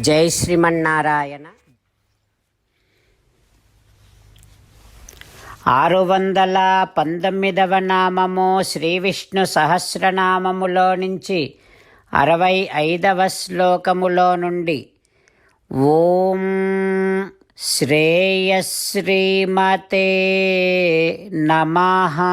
జై శ్రీమన్నారాయణ. ఆరు వందల పంతొమ్మిదవ నామము శ్రీ విష్ణు సహస్రనామములో నుంచి అరవై ఐదవ శ్లోకములో నుండి ఓం శ్రేయశ్రీమతే నమహా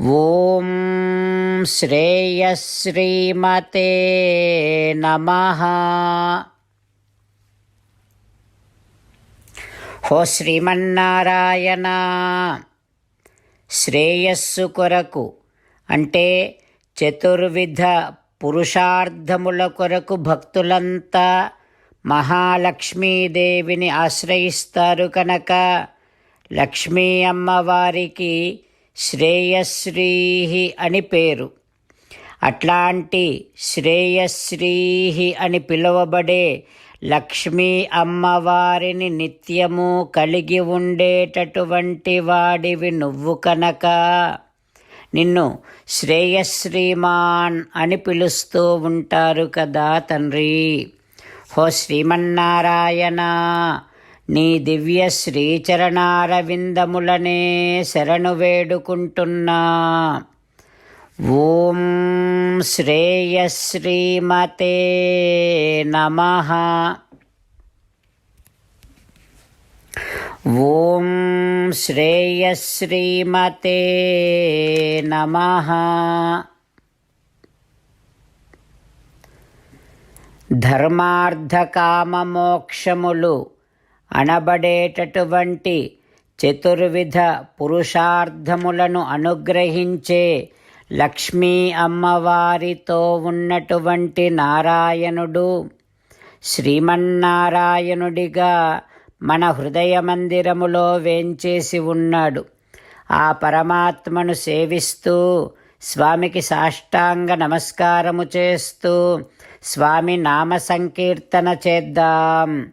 ఓం శ్రేయశ్రీమతే నమ. హో శ్రీమన్నారాయణ శ్రేయస్సు కొరకు అంటే చతుర్విధ పురుషార్థముల కొరకు భక్తులంతా మహాలక్ష్మీదేవిని ఆశ్రయిస్తారు కనుక లక్ష్మీ అమ్మవారికి శ్రేయశ్రీహి అని పేరు. అట్లాంటి శ్రేయశ్రీహి అని పిలువబడే లక్ష్మీ అమ్మవారిని నిత్యము కలిగి ఉండేటటువంటి వాడివి నువ్వు కనుక. నిన్ను శ్రేయశ్రీమాన్ అని పిలుస్తూ ఉంటారు కదా తండ్రి. హో శ్రీమన్నారాయణ! నీ దివ్య శ్రీచరణారవిందములనే శరణు వేడుకుంటున్నా. ఓం శ్రేయశ్రీమతే నమ. ఓం శ్రేయశ్రీమతే నమ. ధర్మార్థకామమోక్షములు అనబడేటటువంటి చతుర్విధ పురుషార్థములను అనుగ్రహించే లక్ష్మీ అమ్మవారితో ఉన్నటువంటి నారాయణుడు శ్రీమన్నారాయణుడిగా మన హృదయ మందిరములో వేంచేసి ఉన్నాడు. ఆ పరమాత్మను సేవిస్తూ స్వామికి సాష్టాంగ నమస్కారము చేస్తూ స్వామి నామ సంకీర్తన చేద్దాం.